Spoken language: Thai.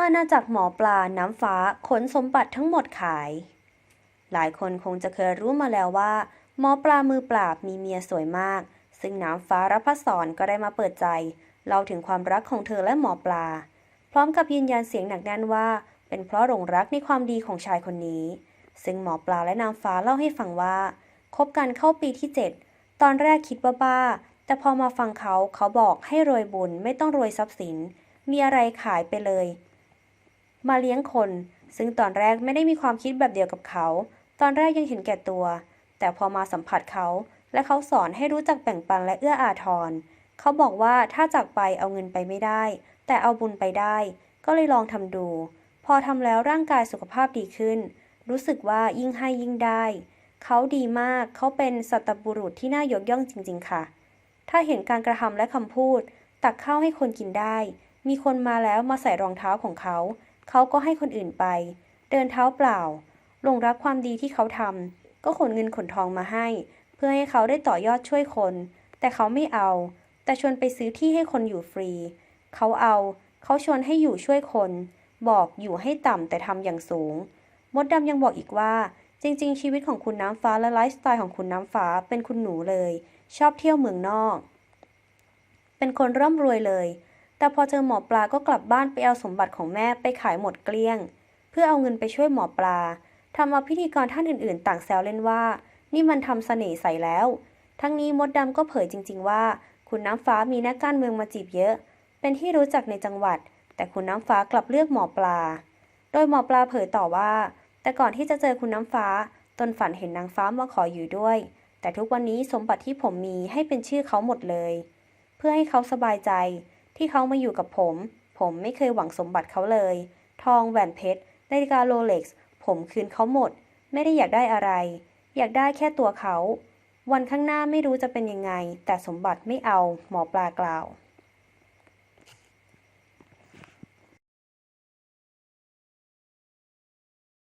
อาณาจักรหมอปลาน้ำฟ้าขนสมบัติทั้งหมดขาย หลายคนคงจะเคยรู้มาแล้วว่า หมอปลามือปราบมีเมียสวยมาก ซึ่งน้ำฟ้ารับพศรก็ได้มาเปิดใจเล่าถึงความรักของเธอและหมอปลา พร้อมกับยืนยันเสียงหนักแน่นว่า เป็นเพราะหลงรักในความดีของชายคนนี้ ซึ่งหมอปลาและน้ำฟ้าเล่าให้ฟังว่าคบกันเข้าปีที่ 7 ตอนแรกคิดว่าบ้า แต่พอมาฟังเขาเขาบอกให้โรยบุญไม่ต้องโรยทรัพย์สิน มีอะไรขายไปเลย มาเลี้ยงคน ซึ่งตอนแรกไม่ได้มีความคิดแบบเดียวกับเขา ตอนแรกยังเห็นแก่ตัว แต่พอมาสัมผัสเขา และเขาสอนให้รู้จักแบ่งปันและเอื้ออาทร เขาบอกว่าถ้าจากไปเอาเงินไปไม่ได้ แต่เอาบุญไปได้ ก็เลยลองทำดู พอทำแล้วร่างกายสุขภาพดีขึ้น รู้สึกว่ายิ่งให้ยิ่งได้ เขาดีมาก เขาเป็นสัตบุรุษที่น่ายกย่องจริง ๆ ค่ะ ถ้าเห็นการกระทำและคำพูด ตักข้าวให้คนกินได้ มีคนมาแล้วมาใส่รองเท้าของเขา เขาก็ให้คนอื่นไป เดินเท้าเปล่าหลงรักความดีที่เขาทำก็ขนเงินขนทองมาให้ เพื่อให้เขาได้ต่อยอดช่วยคน แต่เขาไม่เอา แต่ชวนไปซื้อที่ให้คนอยู่ฟรี เขาเอา เขาชวนให้อยู่ช่วยคน บอกอยู่ให้ต่ำแต่ทำอย่างสูง มดดำยังบอกอีกว่า จริง ๆ ชีวิตของคุณน้ำฟ้าและไลฟ์สไตล์ของคุณน้ำฟ้าเป็นคุณหนูเลย ชอบเที่ยวเมืองนอก เป็นคนร่ำรวยเลย แต่พอเจอหมอปลาก็กลับบ้านไปเอาสมบัติของแม่ไปขายหมดเกลี้ยง เพื่อเอาเงินไปช่วยหมอปลาทำเอาพิธีกรท่านอื่นๆ ต่างแซวเล่นว่า นี่มันทำเสน่ห์ใส่แล้ว ทั้งนี้มดดำก็เผยจริง ๆ ว่า คุณน้ำฟ้ามีนักการเมืองมาจีบเยอะ เป็นที่รู้จักในจังหวัด แต่คุณน้ำฟ้ากลับเลือกหมอปลา โดยหมอปลาเผยต่อว่า แต่ก่อนที่จะเจอคุณน้ำฟ้า ตนฝันเห็นนางฟ้ามาขออยู่ด้วย แต่ทุกวันนี้สมบัติที่ผมมีให้เป็นชื่อเขาหมดเลย เพื่อให้เขาสบายใจ ที่เขามาอยู่กับผม ผมไม่เคยหวังสมบัติเขาเลย ทองแหวนเพชรนาฬิกาโรเล็กซ์ผมคืนเขาหมด ไม่ได้อยากได้อะไร อยากได้แค่ตัวเขา วันข้างหน้าไม่รู้จะเป็นยังไง แต่สมบัติไม่เอา หมอปลากล่าว